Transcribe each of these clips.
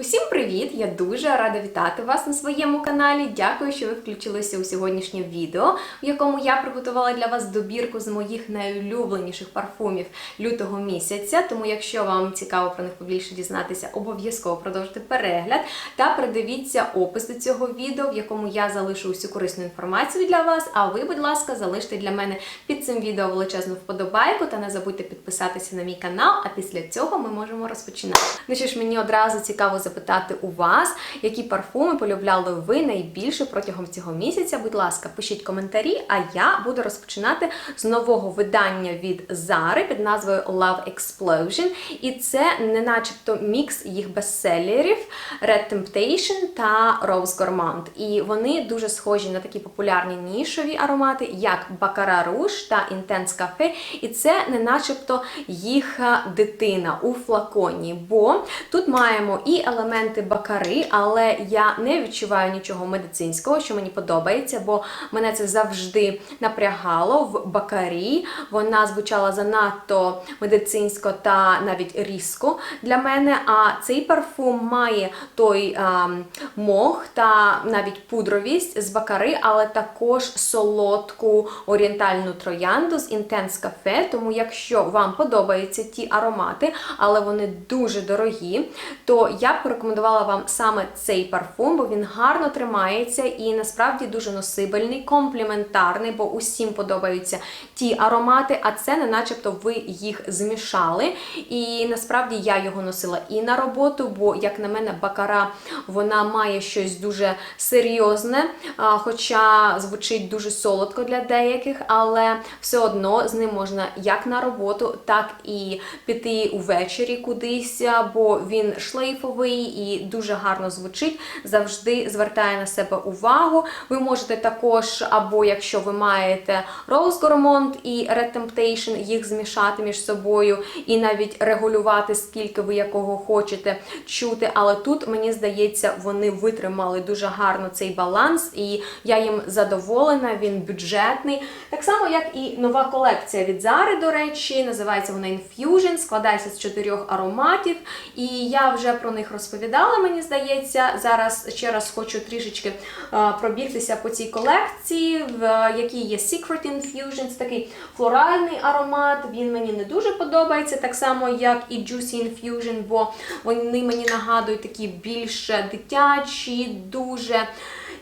Усім привіт! Я дуже рада вітати вас на своєму каналі. Дякую, що ви включилися у сьогоднішнє відео, в якому я приготувала для вас добірку з моїх найулюбленіших парфумів лютого місяця. Тому, якщо вам цікаво про них побільше дізнатися, обов'язково продовжуйте перегляд та придивіться опис до цього відео, в якому я залишу усю корисну інформацію для вас. А ви, будь ласка, залиште для мене під цим відео величезну вподобайку та не забудьте підписатися на мій канал. А після цього ми можемо розпочинати. Ну що ж, мені одразу цікаво запитати у вас, які парфуми полюбляли ви найбільше протягом цього місяця. Будь ласка, пишіть коментарі, а я буду розпочинати з нового видання від Зари під назвою Love Explosion. І це не начебто мікс їх бестселерів Red Temptation та Rose Gourmand. І вони дуже схожі на такі популярні нішові аромати, як Baccarat Rouge та Intense Cafe. І це не начебто їх е, дитина у флаконі, бо тут маємо і елементи бакари, але я не відчуваю нічого медицинського, що мені подобається, бо мене це завжди напрягало в бакарі. Вона звучала занадто медицинсько та навіть різко для мене. А цей парфум має той а, мох та навіть пудровість з бакари, але також солодку орієнтальну троянду з Intense Cafe. Тому, якщо вам подобаються ті аромати, але вони дуже дорогі, то я порекомендувала вам саме цей парфум, бо він гарно тримається і насправді дуже носибельний, компліментарний, бо усім подобаються ті аромати, а це не начебто ви їх змішали. І насправді я його носила і на роботу, бо, як на мене, бакара вона має щось дуже серйозне, хоча звучить дуже солодко для деяких, але все одно з ним можна як на роботу, так і піти увечері кудись, бо він шлейфовий і дуже гарно звучить, завжди звертає на себе увагу. Ви можете також, або якщо ви маєте Rose Gourmand і Red Temptation, їх змішати між собою і навіть регулювати, скільки ви якого хочете чути. Але тут, мені здається, вони витримали дуже гарно цей баланс, і я їм задоволена, він бюджетний. Так само, як і нова колекція від Zara, до речі, називається вона Infusion, складається з чотирьох ароматів. І я вже про них розповідала, мені здається. Зараз ще раз хочу трішечки е, пробігтися по цій колекції, в якій є Secret Infusion, такий флоральний аромат. Він мені не дуже подобається, так само, як і Juicy Infusion, бо вони мені нагадують такі більш дитячі, дуже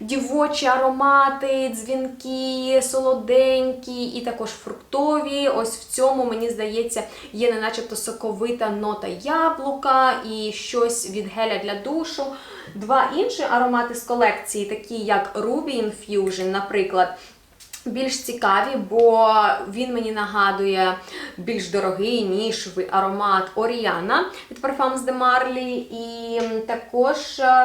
дівочі аромати, дзвінки, солоденькі і також фруктові. Ось в цьому, мені здається, є не начебто соковита нота яблука і щось від геля для душу. Два інші аромати з колекції, такі як Ruby Infusion, наприклад. Більш цікаві, бо він мені нагадує більш дорогий нішовий аромат Оріана від Parfums de Marly. І також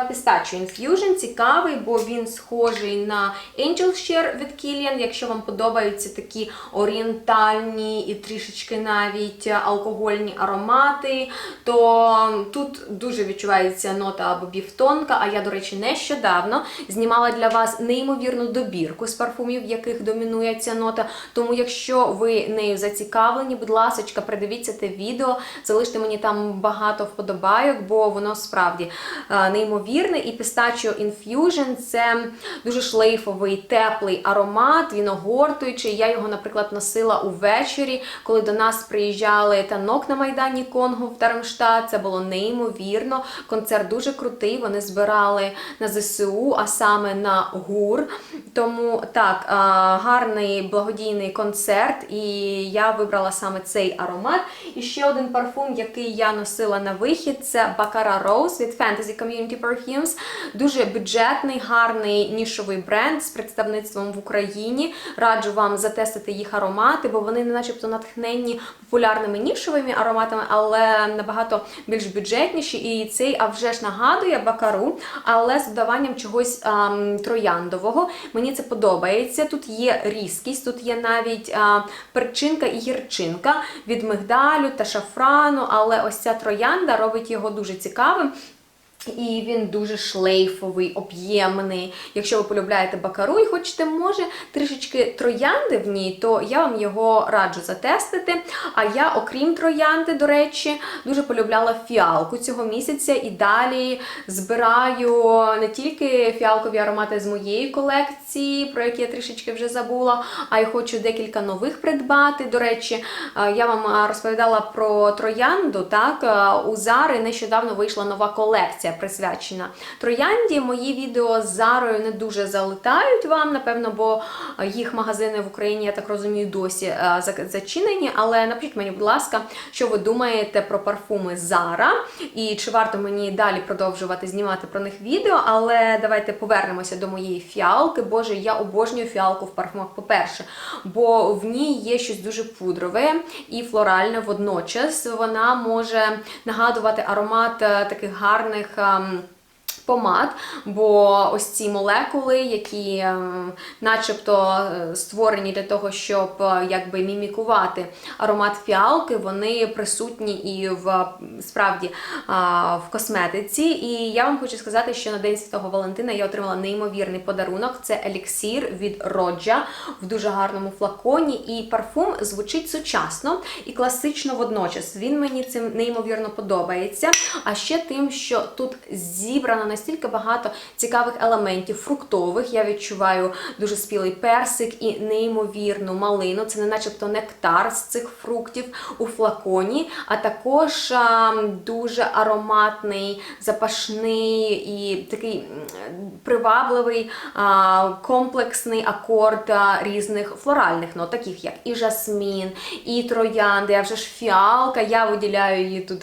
Pistachio Infusion цікавий, бо він схожий на Angel Share від Kilian. Якщо вам подобаються такі орієнтальні і трішечки навіть алкогольні аромати, то тут дуже відчувається нота бобів тонка. А я, до речі, нещодавно знімала для вас неймовірну добірку з парфумів, яких домінує ця нота. Тому, якщо ви нею зацікавлені, будь ласка, придивіться те відео, залиште мені там багато вподобайок, бо воно справді е, неймовірне. І Pistachio Infusion це дуже шлейфовий, теплий аромат, він огортуючий. Я його, наприклад, носила увечері, коли до нас приїжджали танок на Майдані Конго в Дармштадт. Це було неймовірно. Концерт дуже крутий. Вони збирали на ЗСУ, а саме на ГУР. Тому так, е, гарний благодійний концерт, і я вибрала саме цей аромат. І ще один парфум, який я носила на вихід, це Baccarat Rose від Fantasy Community Perfumes. Дуже бюджетний, гарний нішовий бренд з представництвом в Україні. Раджу вам затестити їх аромати, бо вони не начебто натхненні популярними нішовими ароматами, але набагато більш бюджетніші. І цей, а вже ж нагадує бакару, але з додаванням чогось ам, трояндового. Мені це подобається. Тут є різкість, тут є навіть а, перчинка і гірчинка від мигдалю та шафрану, але ось ця троянда робить його дуже цікавим. І він дуже шлейфовий, об'ємний. Якщо ви полюбляєте бакару і хочете, може, трішечки троянди в ній, то я вам його раджу затестити. А я, окрім троянди, до речі, дуже полюбляла фіалку цього місяця і далі збираю не тільки фіалкові аромати з моєї колекції, про які я трішечки вже забула, а й хочу декілька нових придбати. До речі, е, я вам е, розповідала про троянду. Так, Е, у Зари нещодавно вийшла нова колекція присвячена троянді. Мої відео з Зарою не дуже залетають вам, напевно, бо е, їх магазини в Україні, я так розумію, досі е, зачинені. Але напишіть мені, будь ласка, що ви думаєте про парфуми Зара і чи варто мені далі продовжувати знімати про них відео. Але давайте повернемося до моєї фіалки. Боже, я обожнюю фіалку в парфумах, по-перше, бо в ній є щось дуже пудрове і флоральне водночас. Вона може нагадувати аромат е, таких гарних. Ем, Помад, бо ось ці молекули, які ем, начебто е, створені для того, щоб е, якби мімікувати аромат фіалки, вони присутні і в справді в косметиці. І я вам хочу сказати, що на День Святого Валентина я отримала неймовірний подарунок. Це еліксір від Роджа в дуже гарному флаконі. І парфум звучить сучасно і класично водночас. Він мені цим неймовірно подобається. А ще тим, що тут зібрано настільки багато цікавих елементів, фруктових. Я відчуваю дуже спілий персик і неймовірну малину. Це не начебто нектар з цих фруктів у флаконі, а також дуже ароматний, запашний і такий привабливий комплексний акорд різних флоральних нот, таких як і жасмін, і троянди, а вже ж фіалка. Я виділяю її тут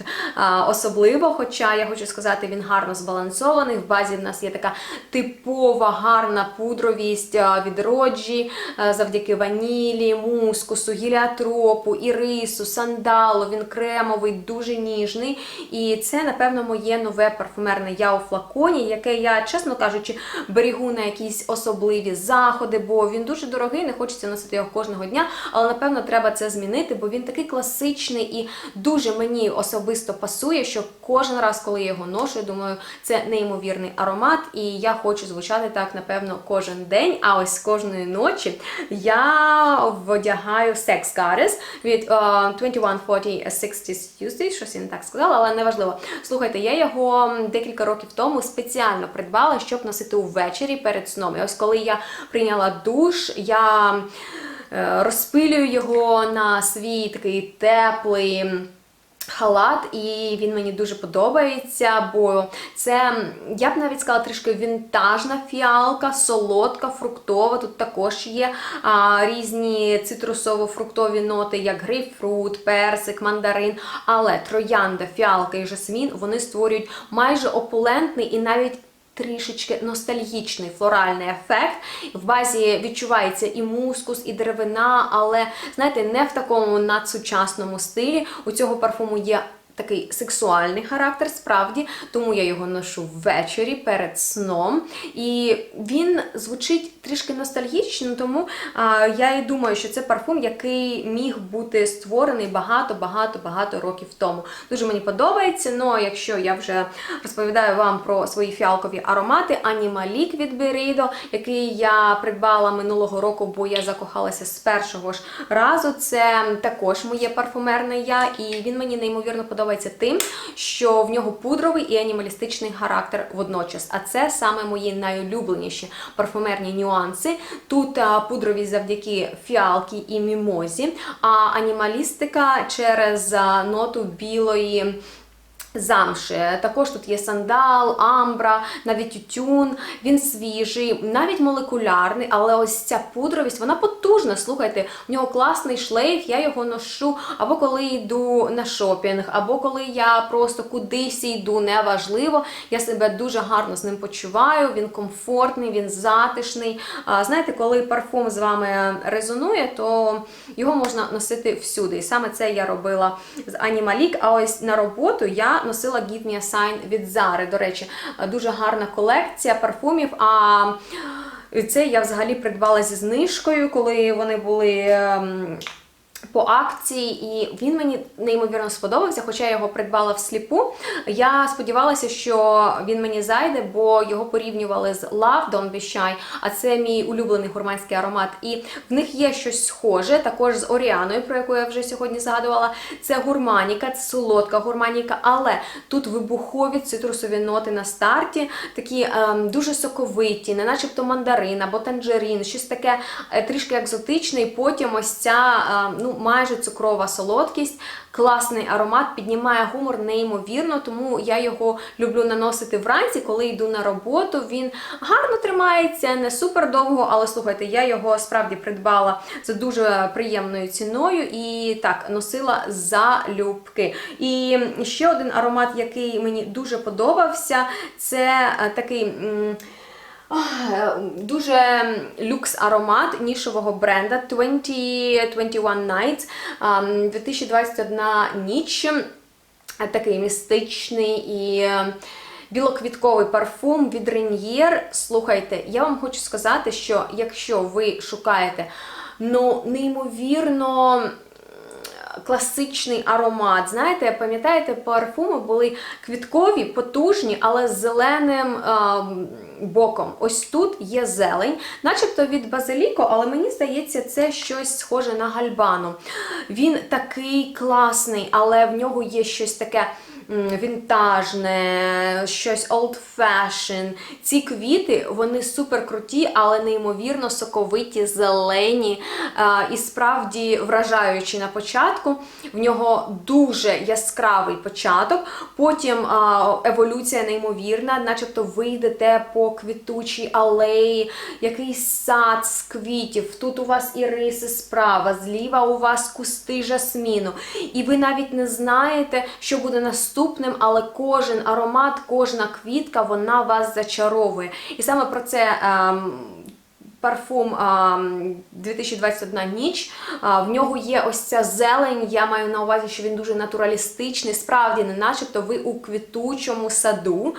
особливо, хоча я хочу сказати, він гарно збалансований. В базі в нас є така типова гарна пудровість а, від роджі завдяки ванілі, мускусу, гіліатропу, ірису, сандалу. Він кремовий, дуже ніжний. І це, напевно, моє нове парфумерне я у флаконі, яке я, чесно кажучи, берегу на якісь особливі заходи, бо він дуже дорогий, не хочеться носити його кожного дня. Але напевно треба це змінити, бо він такий класичний і дуже мені особисто пасує, що кожен раз, коли я його ношу, я думаю, це неймовірний аромат, і я хочу звучати так, напевно, кожен день. А ось кожної ночі я вдягаю Sex Goddess від е, 2140 60 щось я не так сказала, але неважливо. Слухайте, я його декілька років тому спеціально придбала, щоб носити увечері перед сном. І ось коли я прийняла душ, я е, розпилюю його на свій такий теплий. Халат, і він мені дуже подобається, бо це, я б навіть сказала, трішки вінтажна фіалка, солодка, фруктова. Тут також є а, різні цитрусово-фруктові ноти, як грейпфрут, персик, мандарин. Але троянда, фіалка і жасмін вони створюють майже опулентний і навіть трішечки ностальгічний флоральний ефект. В базі відчувається і мускус, і деревина, але знаєте, не в такому надсучасному стилі. У цього парфуму є. Такий сексуальний характер, справді, тому я його ношу ввечері перед сном. І він звучить трішки ностальгічно, тому а, я і думаю, що це парфум, який міг бути створений багато-багато-багато років тому. Дуже мені подобається. Ну, а якщо я вже розповідаю вам про свої фіалкові аромати, Анімалік від Берідо, який я придбала минулого року, бо я закохалася з першого ж разу. Це також моє парфумерне я, і він мені неймовірно подобається тим, що в нього пудровий і анімалістичний характер водночас. А це саме мої найулюбленіші парфумерні нюанси. Тут пудрові завдяки фіалки і мімозі, а анімалістика через ноту білої. Замши. Також тут є сандал, амбра, навіть тютюн. Він свіжий, навіть молекулярний, але ось ця пудровість, вона потужна. Слухайте, в нього класний шлейф, я його ношу або коли йду на шопінг, або коли я просто кудись йду, неважливо. Я себе дуже гарно з ним почуваю. Він комфортний, він затишний. А, Знаєте, коли парфум з вами резонує, то його можна носити всюди. І саме це я робила з Анімалік. А ось на роботу я носила Give Me a Sign від Зари. До речі, дуже гарна колекція парфумів. А це я взагалі придбала зі знижкою, коли вони були. По акції, і він мені неймовірно сподобався, хоча я його придбала всліпу. Я сподівалася, що він мені зайде, бо його порівнювали з Love Don't Be Shy, а це мій улюблений гурманський аромат. І в них є щось схоже, також з Оріаною, про яку я вже сьогодні згадувала. Це гурманіка, це солодка гурманіка, але тут вибухові цитрусові ноти на старті, такі ем, дуже соковиті, не начебто мандарин або танжерин, щось таке е, трішки екзотичне, і потім ось ця ем, ну, майже цукрова солодкість. Класний аромат, піднімає гумор неймовірно, тому я його люблю наносити вранці, коли йду на роботу. Він гарно тримається, не супер довго, але слухайте, я його справді придбала за дуже приємною ціною і так носила залюбки. І ще один аромат, який мені дуже подобався, це е, такий. Дуже люкс аромат нішового бренда 2021 Nights, 2021 ніч. Такий містичний і білоквітковий парфум від Реньєр. Слухайте, я вам хочу сказати, що якщо ви шукаєте ну, неймовірно класичний аромат. Знаєте, пам'ятаєте, парфуми були квіткові, потужні, але з зеленим е, боком. Ось тут є зелень, начебто від базиліко, але мені здається, це щось схоже на гальбану. Він такий класний, але в нього є щось таке. Вінтажне, щось old fashion. Ці квіти вони супер круті, але неймовірно соковиті, зелені і справді вражаючі на початку. В нього дуже яскравий початок, потім еволюція неймовірна, начебто ви йдете по квітучій алеї, якийсь сад з квітів. Тут у вас іриси справа, зліва у вас кусти жасміну. І ви навіть не знаєте, що буде наступним, але кожен аромат, кожна квітка, вона вас зачаровує. І саме про це. ем, Парфум 2021 ніч. В нього є ось ця зелень. Я маю на увазі, що він дуже натуралістичний, справді, не начебто ви у квітучому саду.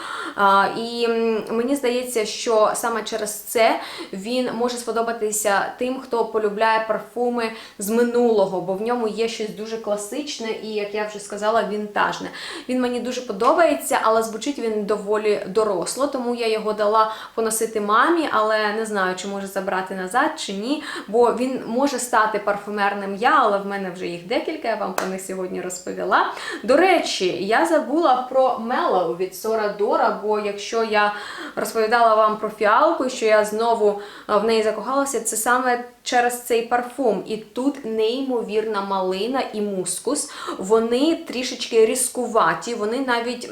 І мені здається, що саме через це він може сподобатися тим, хто полюбляє парфуми з минулого, бо в ньому є щось дуже класичне і, як я вже сказала, вінтажне. Він мені дуже подобається, але звучить він доволі доросло, тому я його дала поносити мамі, але не знаю, чи може забрати назад чи ні, бо він може стати парфумерним я, але в мене вже їх декілька, я вам про них сьогодні розповіла. До речі, я забула про Mellow від Сора Дора, бо якщо я розповідала вам про фіалку, що я знову в неї закохалася, це саме через цей парфум. І тут неймовірна малина і мускус. Вони трішечки різкуваті, вони навіть.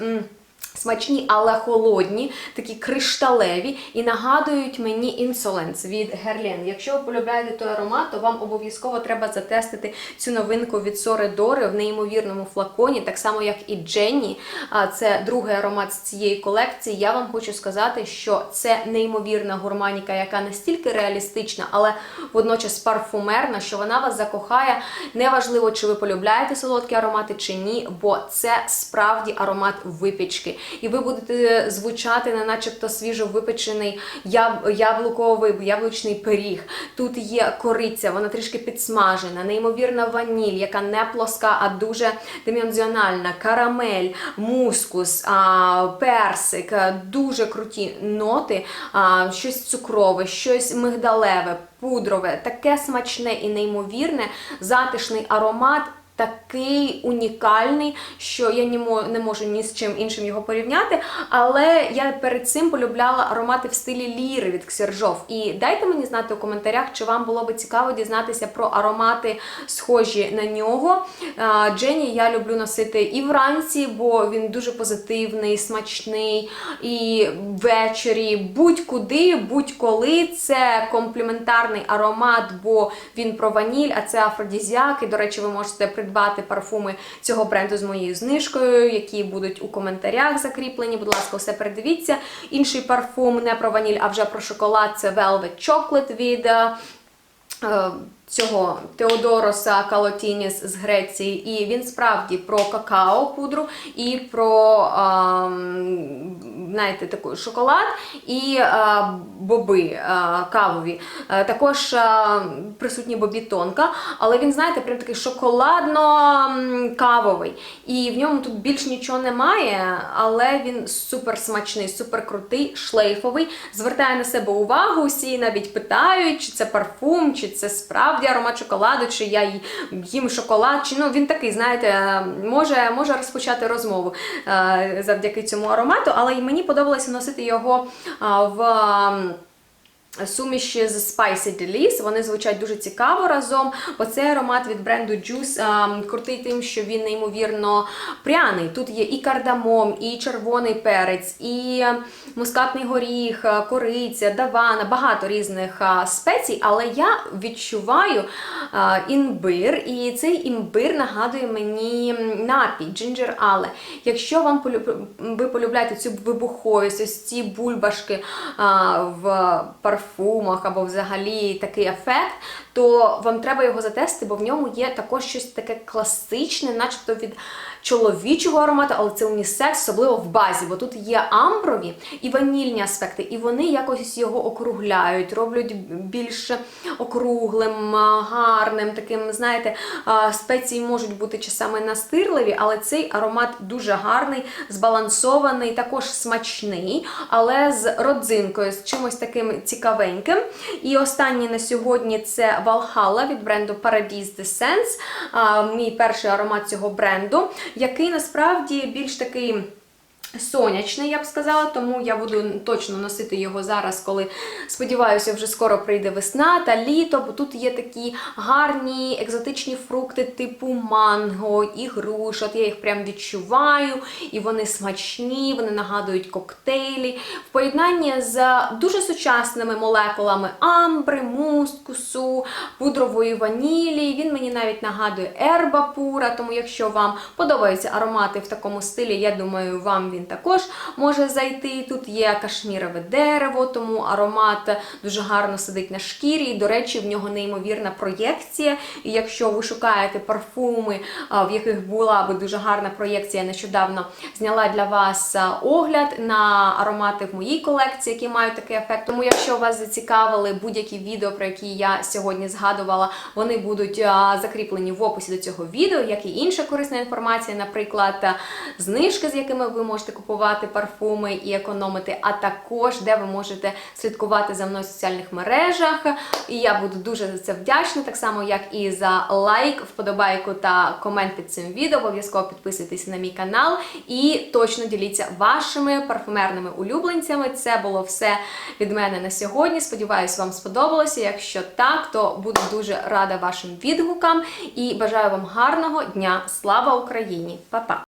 Смачні, але холодні, такі кришталеві і нагадують мені Insolence від Герлен. Якщо ви полюбляєте той аромат, то вам обов'язково треба затестити цю новинку від Сори Дори в неймовірному флаконі, так само як і Дженні. Це другий аромат з цієї колекції. Я вам хочу сказати, що це неймовірна гурманіка, яка настільки реалістична, але водночас парфумерна, що вона вас закохає. Неважливо, чи ви полюбляєте солодкі аромати чи ні, бо це справді аромат випічки. І ви будете звучати на начебто свіжо випечений яб- яблуковий яблучний пиріг. Тут є кориця, вона трішки підсмажена, неймовірна ваніль, яка не плоска, а дуже димензіональна, карамель, мускус, персик, дуже круті ноти, щось цукрове, щось мигдалеве, пудрове, таке смачне і неймовірне, затишний аромат. Такий унікальний, що я не можу ні з чим іншим його порівняти. Але я перед цим полюбляла аромати в стилі ліри від Ксержов. І дайте мені знати у коментарях, чи вам було би цікаво дізнатися про аромати, схожі на нього. А, Дженні я люблю носити і вранці, бо він дуже позитивний, смачний. І ввечері будь-куди, будь-коли. Це компліментарний аромат, бо він про ваніль, а це афродізіак. І, до речі, ви можете придбати парфуми цього бренду з моєю знижкою, які будуть у коментарях закріплені. Будь ласка, все передивіться. Інший парфум не про ваніль, а вже про шоколад. Це Velvet Chocolate від. Е, е, цього Теодороса Калотініс з Греції, і він справді про какао пудру і про а, знаєте, таку шоколад і а, боби а, кавові. А, також а, присутні бобі тонка, але він, знаєте, прям такий шоколадно-кавовий. І в ньому тут більш нічого немає, але він супер смачний, супер крутий, шлейфовий. Звертає на себе увагу, всі навіть питають, чи це парфум, чи це справді аромат шоколаду, чи я їм шоколад, чи ну він такий, знаєте, може, може розпочати розмову е, завдяки цьому аромату, але і мені подобалося носити його в. Суміші з Spicy Delice, вони звучать дуже цікаво разом. Оцей аромат від бренду Juice а, крутий тим, що він неймовірно пряний. Тут є і кардамом, і червоний перець, і мускатний горіх, кориця, давана, багато різних а, спецій, але я відчуваю а, імбир, і цей імбир нагадує мені напій, джинджер але. Якщо вам полю- ви полюбляєте цю вибуховість, ось ці бульбашки а, в парфумах або взагалі такий ефект, то вам треба його затестити, бо в ньому є також щось таке класичне, начебто від чоловічого аромату, але це унісекс, особливо в базі, бо тут є амброві і ванільні аспекти, і вони якось його округляють, роблять більш округлим, гарним, таким, знаєте, спеції можуть бути часами настирливі, але цей аромат дуже гарний, збалансований, також смачний, але з родзинкою, з чимось таким цікавеньким. І останній на сьогодні це Valhalla від бренду Paradise Descents, а, мій перший аромат цього бренду, який насправді більш такий. Сонячний, я б сказала, тому я буду точно носити його зараз, коли сподіваюся, вже скоро прийде весна та літо, бо тут є такі гарні екзотичні фрукти типу манго і груш. Я їх прям відчуваю, і вони смачні, вони нагадують коктейлі. В поєднанні з дуже сучасними молекулами амбри, мускусу, пудрової ванілі. Він мені навіть нагадує ерба пура, тому якщо вам подобаються аромати в такому стилі, я думаю, вам він також може зайти. Тут є кашмірове дерево, тому аромат дуже гарно сидить на шкірі. І, до речі, в нього неймовірна проєкція. І якщо ви шукаєте парфуми, в яких була би дуже гарна проєкція, нещодавно зняла для вас огляд на аромати в моїй колекції, які мають такий ефект. Тому, якщо вас зацікавили будь-які відео, про які я сьогодні згадувала, вони будуть закріплені в описі до цього відео, як і інша корисна інформація, наприклад, знижки, з якими ви можете купувати парфуми і економити, а також де ви можете слідкувати за мною в соціальних мережах. І я буду дуже за це вдячна, так само як і за лайк, вподобайку та комент під цим відео. Обов'язково підписуйтесь на мій канал і точно діліться вашими парфумерними улюбленцями. Це було все від мене на сьогодні. Сподіваюсь, вам сподобалося. Якщо так, то буду дуже рада вашим відгукам і бажаю вам гарного дня. Слава Україні! Па-па!